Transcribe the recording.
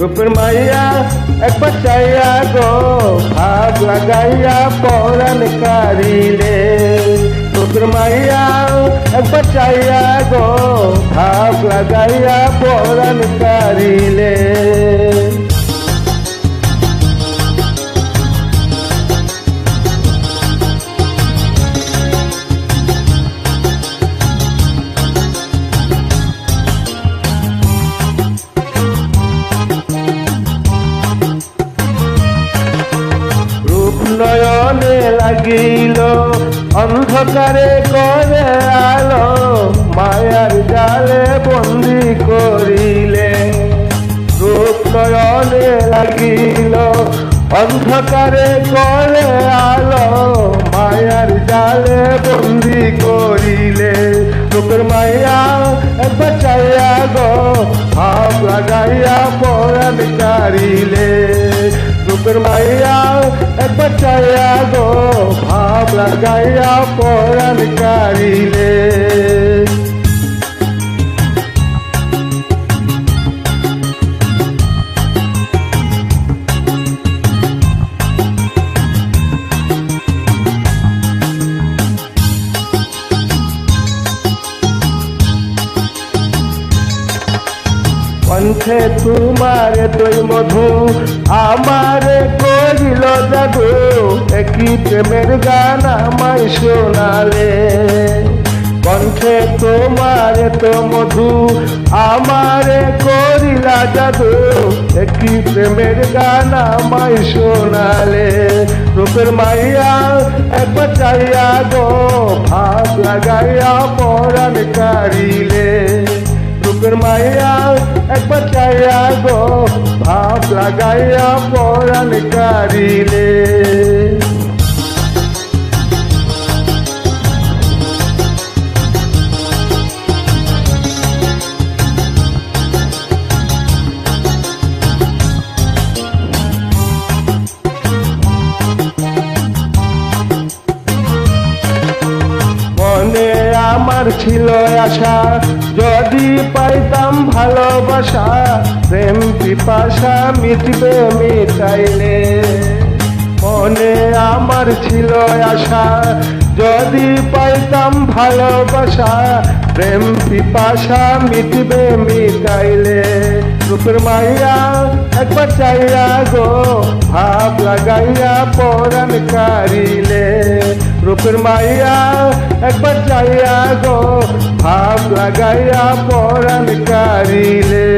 রূপের মাইয়া একবার চাইয়া গো ভাব লাগাইয়া পরাণ কারিলে রূপের মাইয়া একবার চাইয়া গো ভাব লাগাইয়া পরাণ কারিলে রূপ নয়নে লাগিল, অন্ধকারে করে আলো, মায়ার জালে বন্দি করিলে। রূপ নয়নে লাগিল, অন্ধকারে করে আলো, মায়ার জালে বন্দি করিলে। রূপের মায়া একবার চাইয়া গো ভাব লাগাইয়া পরাণ কারিলে রূপের মাইয়া একবার চাইয়া গো ভাব লাগাইয়া পরাণ কারিলে কণ্ঠে তোমার তুই মধু প্রেমের গান আমায় শোনালে। কণ্ঠে তোমার তো মধু, আমারে করিলা জাদু। একই প্রেমের গান আমায় শোনালে। রূপের মাইয়া একবার চাইয়া গো, ভাব লাগাইয়া পরাণ কারিলে। রূপের মাইয়া একবার চাইয়া গো, ভাব লাগাইয়া পরাণ কারিলে। আমার ছিল আশা। যদি পাইতাম ভালোবাসা, প্রেম পিপাসা মিটবে মিটাইলে। মনে আমার ছিল আশা। যদি পাইতাম ভালোবাসা, প্রেম পিপাসা মিটবে মিটাইলে। রূপের মাইয়া একবার চাইয়া গো, ভাব লাগাইয়া পরাণ কারিলে। রূপের মাইয়া একবার চাইয়া গো ভাব লাগাইয়া পরাণ কারিলে।